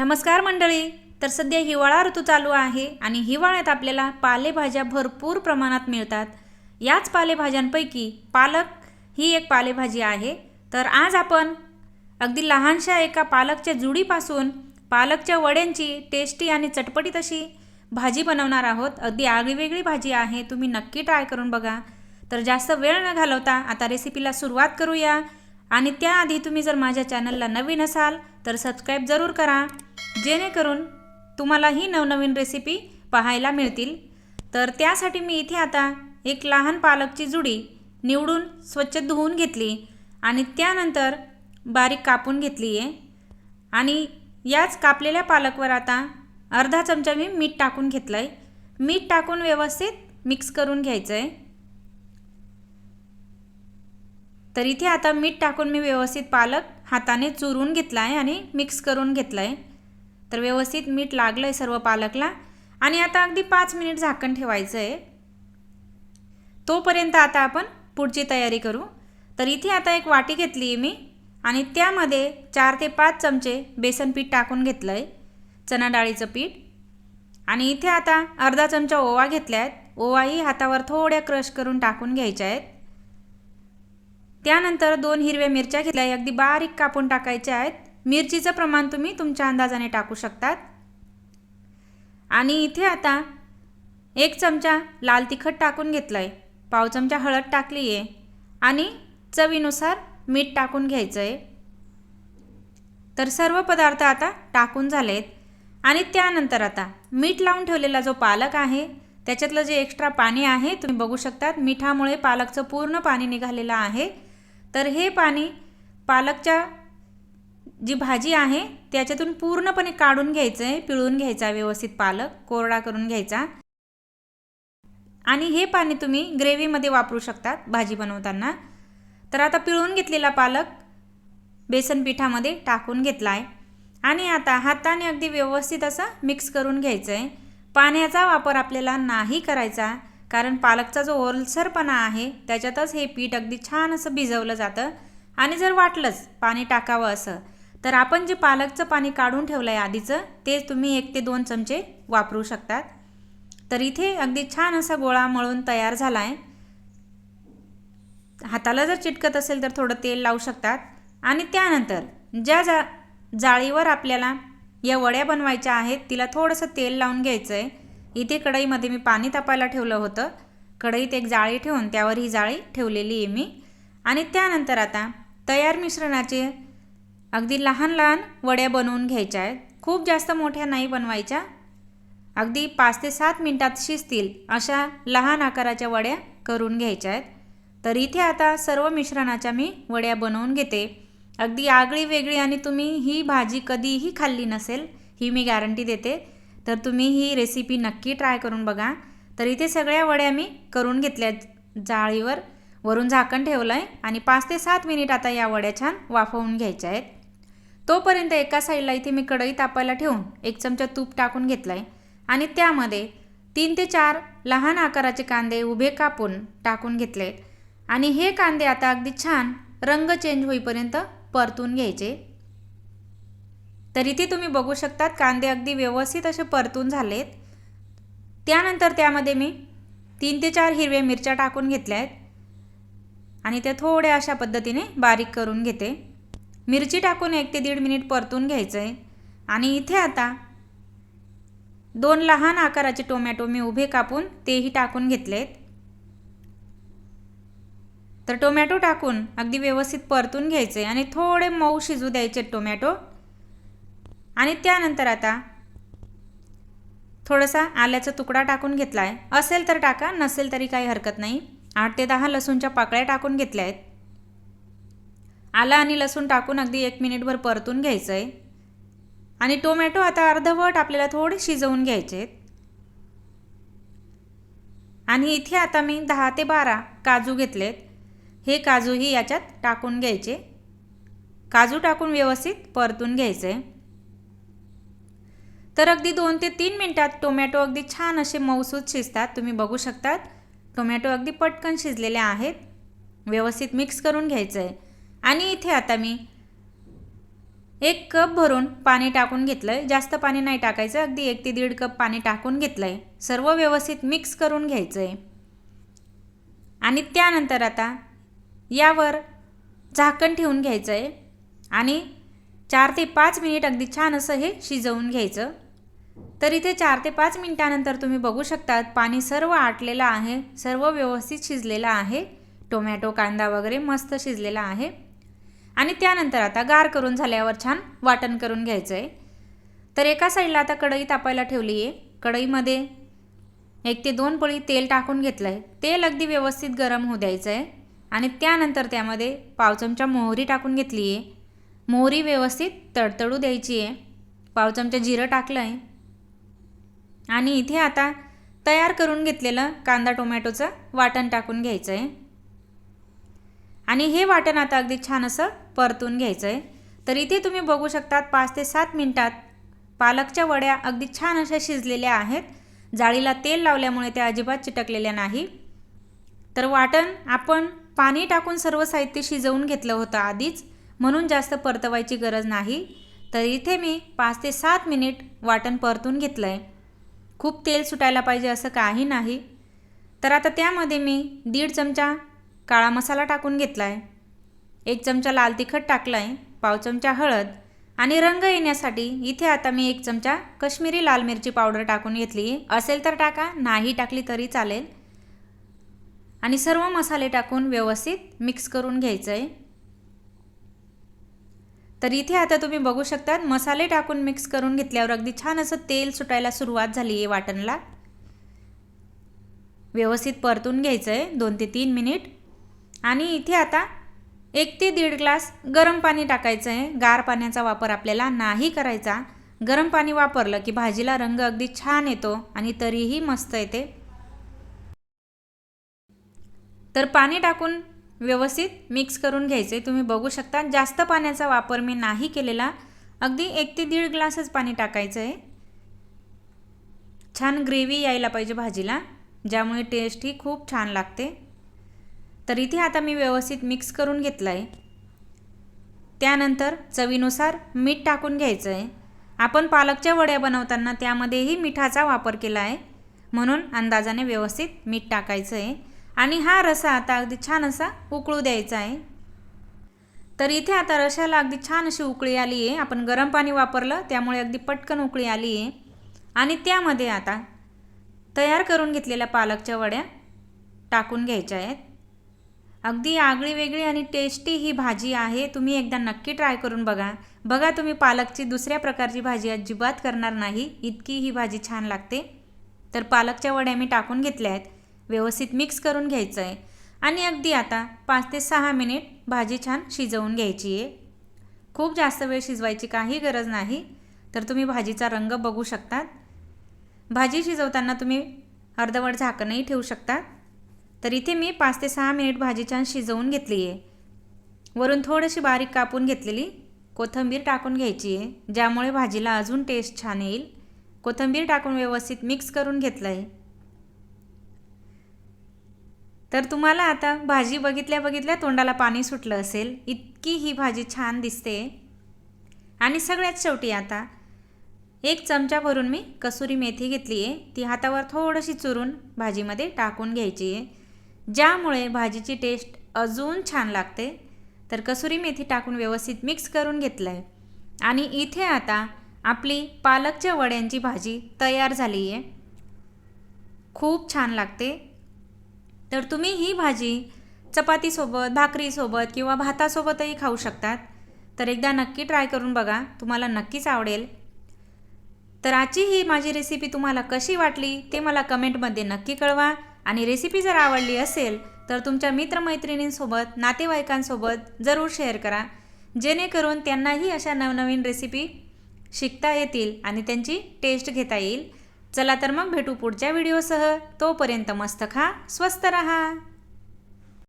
नमस्कार मंडळी तर सध्या हिवाळा ऋतू चालू आहे आणि हिवाळ्यात आपल्याला पालेभाज्या भरपूर प्रमाणात मिळतात. याच पालेभाज्यांपैकी पालक ही एक पालेभाजी आहे. तर आज आपण अगदी लहानशा एका पालकच्या जुडीपासून पालकच्या वड्यांची टेस्टी आणि चटपटीत अशी भाजी बनवणार आहोत. अगदी आगळीवेगळी भाजी आहे तुम्ही नक्की ट्राय करून बघा. तर जास्त वेळ न घालवता आता रेसिपीला सुरुवात करूया. आणि त्याआधी तुम्ही जर माझ्या चॅनलला नवीन असाल तर सबस्क्राईब जरूर करा. जेणेकरून तुम्हाला ही नवनवीन रेसिपी पाहायला मिळतील. तर त्यासाठी मी इथे आता एक लहान पालकची जुडी निवडून स्वच्छ धुवून घेतली आणि त्यानंतर बारीक कापून घेतली आहे आणि याच कापलेल्या पालकवर आता अर्धा चमचा मी मीठ टाकून घेतलं आहे मीठ टाकून व्यवस्थित मिक्स करून घ्यायचं आहे तर इथे आता मीठ टाकून मी व्यवस्थित पालक हाताने चुरून घेतला आहे आणि मिक्स करून घेतलं आहे तर व्यवस्थित मीठ लागलं आहे सर्व पालकला. आणि आता अगदी पाच मिनिट झाकण ठेवायचं आहे तोपर्यंत आता आपण पुढची तयारी करू. तर इथे आता एक वाटी घेतली आहे मी. आणि त्यामध्ये चार ते पाच चमचे बेसन पीठ टाकून घेतलं आहे चणा डाळीचं पीठ. आणि इथे आता अर्धा चमचा ओवा घेतल्या आहेत ओवाही हातावर थोड्या क्रश करून टाकून घ्यायच्या आहेत. त्यानंतर दोन हिरव्या मिरच्या घेतल्या अगदी बारीक कापून टाकायच्या आहेत. मिरचीचं प्रमाण तुम्ही तुमच्या अंदाजाने टाकू शकतात. आणि इथे आता एक चमचा लाल तिखट टाकून घेतलं आहे पाव चमचा हळद टाकली आहे आणि चवीनुसार मीठ टाकून घ्यायचं आहे तर सर्व पदार्थ आता टाकून झालेत. आणि त्यानंतर आता मीठ लावून ठेवलेला जो पालक आहे त्याच्यातलं जे एक्स्ट्रा पाणी आहे तुम्ही बघू शकतात. मिठामुळे पालकचं पूर्ण पाणी निघालेलं आहे. तर हे पाणी पालकच्या जी भाजी आहे त्याच्यातून पूर्णपणे काढून घ्यायचं आहे पिळून घ्यायचा व्यवस्थित पालक कोरडा करून घ्यायचा. आणि हे पाणी तुम्ही ग्रेव्हीमध्ये वापरू शकतात भाजी बनवताना. तर आता पिळून घेतलेला पालक बेसन पिठामध्ये टाकून घेतला आहे आणि आता हाताने अगदी व्यवस्थित असं मिक्स करून घ्यायचं आहे पाण्याचा वापर आपल्याला नाही करायचा कारण पालकचा जो ओलसरपणा आहे त्याच्यातच हे पीठ अगदी छान असं भिजवलं जातं. आणि जर वाटलंच पाणी टाकावं असं तर आपण जे पालकचं पाणी काढून ठेवलं आहे आधीचं ते तुम्ही एक ते दोन चमचे वापरू शकतात. तर इथे अगदी छान असा गोळा मळून तयार झाला आहे हाताला जर चिटकत असेल तर थोडं तेल लावू शकतात. आणि त्यानंतर ज्या जा जाळीवर आपल्याला या वड्या बनवायच्या आहेत तिला थोडंसं तेल लावून घ्यायचं आहे इथे कढईमध्ये मी पाणी तापायला ठेवलं होतं. कढईत एक जाळी ठेवून त्यावर ही जाळी ठेवलेली आहे मी. आणि त्यानंतर आता तयार मिश्रणाचे अगदी लहान लहान वड्या बनवून घ्यायच्या आहेत. खूप जास्त मोठ्या नाही बनवायच्या. अगदी पाच ते सात मिनटात शिजतील अशा लहान आकाराच्या वड्या करून घ्यायच्या आहेत. तर इथे आता सर्व मिश्रणाच्या मी वड्या बनवून घेते. अगदी आगळी वेगळी आणि तुम्ही ही भाजी कधीही खाल्ली नसेल ही मी गॅरंटी देते. तर तुम्ही ही रेसिपी नक्की ट्राय करून बघा. तर इथे सगळ्या वड्या मी करून घेतल्या जाळीवर. वरून झाकण ठेवलं आहे आणि पाच ते सात मिनिट आता या वड्या छान वाफवून घ्यायच्या आहेत. तोपर्यंत एका साईडला इथे मी कढई तापायला ठेवून एक चमचा तूप टाकून घेतला आहे आणि त्यामध्ये तीन ते चार लहान आकाराचे कांदे उभे कापून टाकून घेतले. आणि हे कांदे आता अगदी छान रंग चेंज होईपर्यंत परतून घ्यायचे. तर इथे तुम्ही बघू शकतात कांदे अगदी व्यवस्थित असे परतून झालेत. त्यानंतर त्यामध्ये मी तीन ते चार हिरव्या मिरच्या टाकून घेतल्या आहेत आणि त्या थोड्या अशा पद्धतीने बारीक करून घेते. मिरची टाकून एक ते दीड मिनिट परतून घ्यायचं आहे आणि इथे आता दोन लहान आकाराचे टोमॅटो मी उभे कापून तेही टाकून घेतलेत. तर टोमॅटो टाकून अगदी व्यवस्थित परतून घ्यायचे आणि थोडे मऊ शिजू द्यायचे टोमॅटो. आणि त्यानंतर आता थोडासा आल्याचा तुकडा टाकून घेतला आहे असेल तर टाका नसेल तरी काही हरकत नाही. आठ ते दहा लसूणच्या पाकळ्या टाकून घेतल्या आहेत आलं आणि लसूण टाकून अगदी एक मिनिटभर परतून घ्यायचं आहे आणि टोमॅटो आता अर्धवट आपल्याला थोडे शिजवून घ्यायचे आहेत आणि इथे आता मी दहा ते बारा काजू घेतलेत. हे काजूही याच्यात टाकून घ्यायचे. काजू टाकून व्यवस्थित परतून घ्यायचे तर अगदी दोन ते तीन मिनटात टोमॅटो अगदी छान असे मऊसूत शिजतात. तुम्ही बघू शकतात. टोमॅटो अगदी पटकन शिजलेले आहेत. व्यवस्थित मिक्स करून घ्यायचं आहे आणि इथे आता मी एक कप भरून पाणी टाकून घेतलं आहे जास्त पाणी नाही टाकायचं. अगदी एक ते दीड कप पाणी टाकून घेतलं आहे सर्व व्यवस्थित मिक्स करून घ्यायचं आहे आणि त्यानंतर आता यावर झाकण ठेवून घ्यायचं आहे आणि चार ते पाच मिनिट अगदी छान असं हे शिजवून घ्यायचं. तर इथे चार ते पाच मिनिटानंतर तुम्ही बघू शकतात पाणी सर्व आटलेलं आहे. सर्व व्यवस्थित शिजलेलं आहे. टोमॅटो कांदा वगैरे मस्त शिजलेला आहे. आणि त्यानंतर आता गार करून झाल्यावर छान वाटण करून घ्यायचं आहे तर एका साईडला आता कढई तापायला ठेवली आहे. कढईमध्ये एक ते दोन पळी तेल टाकून घेतलं आहे तेल अगदी व्यवस्थित गरम होऊ द्यायचं आहे आणि त्यानंतर त्यामध्ये पाव चमचा मोहरी टाकून घेतली आहे. मोहरी व्यवस्थित तडतडू द्यायची आहे. पाव चमचा जिरं टाकलं आहे आणि इथे आता तयार करून घेतलेलं कांदा टोमॅटोचं वाटण टाकून घ्यायचं आहे आणि हे वाटण आता अगदी छान असं परतून घ्यायचं आहे तर इथे तुम्ही बघू शकतात पाच ते सात मिनटात पालकच्या वड्या अगदी छान अशा शिजलेल्या आहेत. जाळीला तेल लावल्यामुळे त्या अजिबात चिटकलेल्या नाही. तर वाटण आपण पाणी टाकून सर्व साहित्य शिजवून घेतलं होतं आधीच म्हणून जास्त परतवायची गरज नाही. तर इथे मी पाच ते सात मिनिट वाटण परतून घेतलं आहे खूप तेल सुटायला पाहिजे असं काही नाही. तर आता त्यामध्ये मी दीड चमचा काळा मसाला टाकून घेतला आहे एक चमचा लाल तिखट टाकला आहे पाव चमचा हळद आणि रंग येण्यासाठी इथे आता मी एक चमचा कश्मीरी लाल मिरची पावडर टाकून घेतली. असेल तर टाका नाही टाकली तरी चालेल. आणि सर्व मसाले टाकून व्यवस्थित मिक्स करून घ्यायचं आहे तर इथे आता तुम्ही बघू शकतात मसाले टाकून मिक्स करून घेतल्यावर अगदी छान असं तेल सुटायला सुरुवात झाली आहे वाटणला. व्यवस्थित परतून घ्यायचं आहे दोन ते तीन मिनिट. आणि इथे आता एक ते दीड ग्लास गरम पाणी टाकायचं आहे. गार पाण्याचा वापर आपल्याला नाही करायचा. गरम पाणी वापरलं की भाजीला रंग अगदी छान येतो आणि तरीही मस्त येते. तर पाणी टाकून व्यवस्थित मिक्स करून घ्यायचे. तुम्ही बघू शकता जास्त पाण्याचा वापर मी नाही केलेला. अगदी एक ते दीड ग्लासच पाणी टाकायचं आहे. छान ग्रेव्ही यायला पाहिजे भाजीला ज्यामुळे टेस्ट ही खूप छान लागते. तर इथे आता मी व्यवस्थित मिक्स करून घेतलं आहे त्यानंतर चवीनुसार मीठ टाकून घ्यायचं आहे आपण पालकच्या वड्या बनवताना त्यामध्येही मिठाचा वापर केला आहे म्हणून अंदाजाने व्यवस्थित मीठ टाकायचं आहे आणि हा रसा आता अगदी छान असा उकळू द्यायचा आहे तर इथे आता रशाला अगदी छान अशी उकळी आली आहे आपण गरम पाणी वापरलं त्यामुळे अगदी पटकन उकळी आली आहे आणि त्यामध्ये आता तयार करून घेतलेल्या पालकच्या वड्या टाकून घ्यायच्या आहेत. अगदी आगळी वेगळी आणि टेस्टी ही भाजी आहे. तुम्ही एकदा नक्की ट्राय करून बघा. बघा तुम्ही पालकची दुसऱ्या प्रकारची भाजी अजिबात करणार नाही. इतकी ही भाजी छान लागते. तर पालकच्या वड्या मी टाकून घेतल्या आहेत. व्यवस्थित मिक्स करून घ्यायचं आहे आणि अगदी आता पाच ते सहा मिनिट भाजी छान शिजवून घ्यायची आहे. खूप जास्त वेळ शिजवायची काही गरज नाही. तर तुम्ही भाजीचा रंग बघू शकतात. भाजी शिजवताना तुम्ही अर्धवट झाकणही ठेवू शकतात. तर इथे मी पाच ते सहा मिनिट भाजी छान शिजवून घेतली आहे वरून थोडीशी बारीक कापून घेतलेली कोथिंबीर टाकून घ्यायची आहे ज्यामुळे भाजीला अजून टेस्ट छान येईल. कोथिंबीर टाकून व्यवस्थित मिक्स करून घेतलं आहे तर तुम्हाला आता भाजी बघितल्या बघितल्या तोंडाला पाणी सुटलं असेल. इतकी ही भाजी छान दिसते. आणि सगळ्यात शेवटी आता एक चमचा भरून मी कसुरी मेथी घेतली आहे ती हातावर थोडीशी चुरून भाजीमध्ये टाकून घ्यायची आहे ज्यामुळे भाजीची टेस्ट अजून छान लागते. तर कसुरी मेथी टाकून व्यवस्थित मिक्स करून घेतलं आहे आणि इथे आता आपली पालकच्या वड्यांची भाजी तयार झाली आहे खूप छान लागते. तर तुम्ही ही भाजी चपातीसोबत भाकरीसोबत किंवा भातासोबतही खाऊ शकतात. तर एकदा नक्की ट्राय करून बघा. तुम्हाला नक्कीच आवडेल. तर आजची ही माझी रेसिपी तुम्हाला कशी वाटली ते मला कमेंटमध्ये नक्की कळवा. आणि रेसिपी जर आवडली असेल तर तुमच्या मित्रमैत्रिणींसोबत नातेवाईकांसोबत जरूर शेअर करा. जेणेकरून त्यांनाही अशा नवनवीन रेसिपी शिकता येतील आणि त्यांची टेस्ट घेता येईल. चला तर मग भेटू पुढच्या व्हिडिओसह तोपर्यंत मस्त खा स्वस्त रहा.